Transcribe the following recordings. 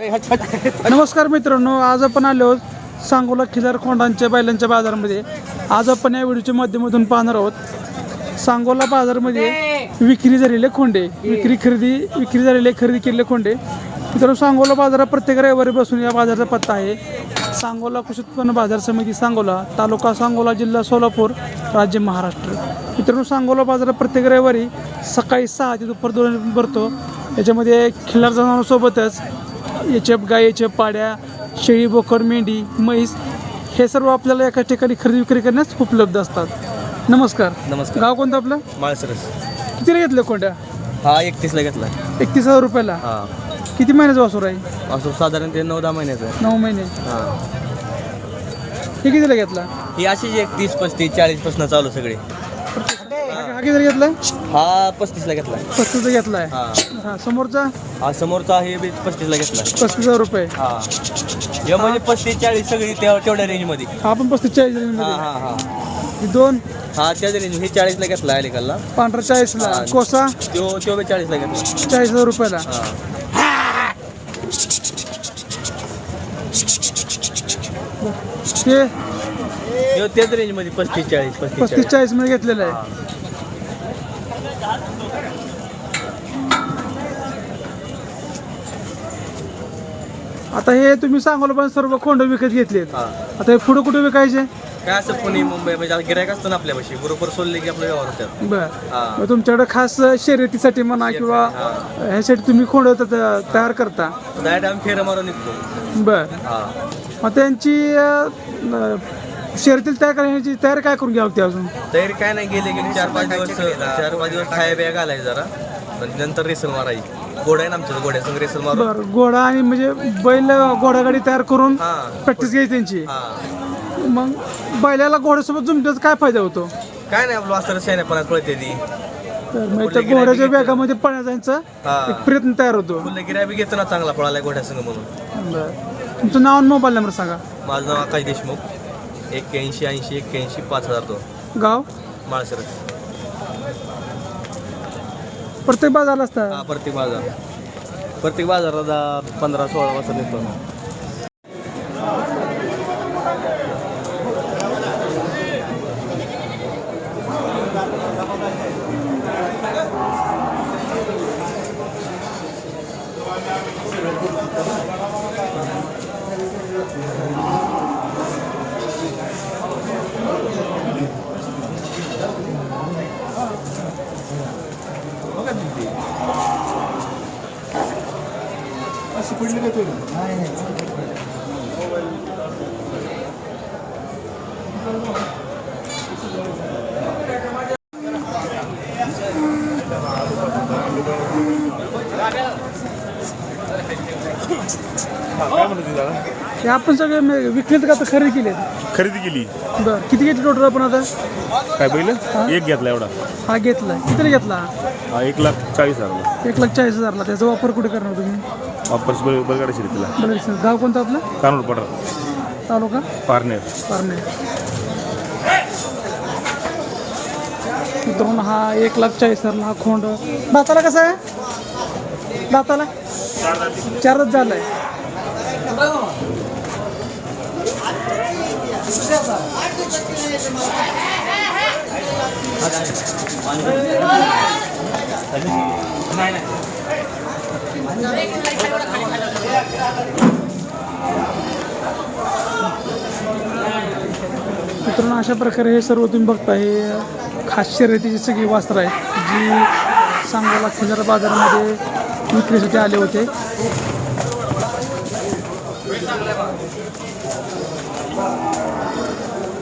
नमस्कार मित्रांनो आज आपण आलो आहोत सांगोला खिलार खोंडांच्या बैलांच्या बाजारामध्ये. आज आपण या व्हिडिओच्या माध्यमातून पाहणार आहोत सांगोला बाजारमध्ये विक्री झालेले खोंडे विक्री खरेदी विक्री झालेले खरेदी केलेले खोंडे. मित्रांनो सांगोला बाजारात प्रत्येक रविवारी बसून या बाजाराचा पत्ता आहे. सांगोला कृषी उत्पन्न बाजार समिती सांगोला तालुका सांगोला जिल्हा सोलापूर राज्य महाराष्ट्र. मित्रांनो सांगोला बाजारात प्रत्येक रविवारी सकाळी सहा ते दुपार दोन भरतो. याच्यामध्ये खिलार जनावरांसोबतच एचएफ गाय एचएफ पाड्या शेळी बोकड मेंढी म्हैस हे सर्व आपल्याला एका ठिकाणी खरेदी विक्री करण्यास उपलब्ध असतात. नमस्कार. नमस्कार. गाव कोणतं आपलं? माळसरस कितीला घेतलं कोणत्या हा एकतीसला घेतला. एकतीस हजार रुपयाला? हा. किती महिन्याचा वासूर आहे? असं साधारण ते नऊ दहा महिन्याचं आहे. नऊ महिने. हा. हे कितीला घेतला? ही अशीच एक तीस पस्तीस चाळीसपासून चालू सगळे. हा कितीला घेतलाय हा पस्तीसला घेतला. पस्तीसचा घेतलाय. हा. हा समोरचा? हा समोरचा आहे बी पस्तीसला घेतला पस्तीस हजार रुपये. हा. हे म्हणजे पस्तीस चाळीस सगळी त्या तेवढ्या रेंजमध्ये हा पण पस्तीस चाळीस हा मध्ये. हा हा ही. दोन? हा त्याच रेंज हे चाळीसला घेतला अलिकालला पांढरा चाळीसला. हा. कोसा? तो तो बी चाळीसला घेतला. चाळीस हजार रुपयाला. हा. हे? तो त्याच रेंजमध्ये पस्तीस चाळीस पस्तीस पस्तीस चाळीस. चाळीसमध्ये घेतलेलं आहे. आता हे तुम्ही सांगाल पण सर्व खोंड विकत घेतलेत. हा. आता हे पुढे कुठे विकायचे? काय असं पुणे मुंबई म्हणजे गिरायक असतं ना आपल्यापाशी. बरोबर सोडले की आपलं व्यवहार होतात. बर. हा. मग तुमच्याकडे खास शर्यतीसाठी म्हणा किंवा. ह्यासाठी तुम्ही खोंड त- तयार करता. डायरेक्ट आम्ही फेरं मारून निघतो. बर. हा. मग त्यांची अं, शर्यतील तयार करण्याची तयारी काय करून घ्यावी लागते अजून? तयारी काय नाही गेले की चार पाच दिवस चार पाच दिवस खाया बिया घालायचं जरा. आणि नंतर रेसल मारायची. घोडा आहे ना आमच्या घोड्या संग रेसल मारून. बर घोडा आणि म्हणजे बैल घोडागाडी तयार करून हा. प्रॅक्टिस घ्यायची त्यांची. हा. मग बैलाला घोड्यासोबत जुमट्याचा काय फायदा होतो? काय नाही आपलं वासर शहाण्यापणात पळते ती. तर मग त्या घोड्याच्या वेगामध्ये पळण्याचा हा. एक प्रयत्न तयार होतो. फुलं गिराय बी घेतो ना चांगला पळाला घोड्या संग म्हणून. बरं. तुमचं नाव आणि मोबाईल नंबर सांगा. माझं नाव आकाश देशमुख. एक्क्याऐंशी ऐंशी एक्क्याऐंशी पाच हजार दोन गाव? माळसर प्रत्येक बाजारला असतात हा प्रत्येक बाजार. प्रत्येक बाजारात दहा- पंधरा सोळा वाजता अशी पडली का तुला? नाही नाही. हे आपण सगळे मे- विकलेत का खरेदी केले खरेदी केली. बरं. किती घेतले टोटल आपण आता? काय पहिलं? एक घेतला एवढा. हा घेतलाय कितीला घेतला? हा एक लाख चाळीस हजारला एक लाख चाळीस हजारला. त्याचा वापर कुठे करणार तुम्ही? वापस शिरीतला बरं सर गाव कोणतं आपलं? कानूर पठार. तालुका? पारनेर. पारणे मित्रांनो हा एक लाख चाळीस हजारला हा खोंड. दाताला कसा आहे? दाताला? चारच झालं मित्रांनो अशा प्रकारे हे सर्व तुम्ही बघता हे खास शर्यतीची सगळी वस्त्र आहेत जी सांगोला खिल्लार बाजारामध्ये विक्रीसाठी आले होते.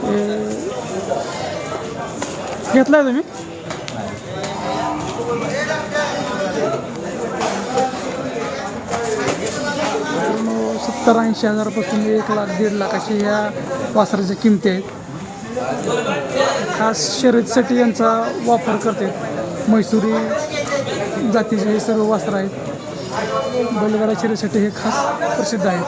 हे- घेतलाय तुम्ही? सत्तर ऐंशी हजारापासून एक लाख दीड लाख अशा ह्या वासराच्या किमती आहेत. खास शर्यतीसाठी यांचा वापर करते. मैसुरी जातीचे हे सर्व वस्त्र आहेत. बैलगाडा शर्यतीसाठी हे खास प्रसिद्ध आहेत.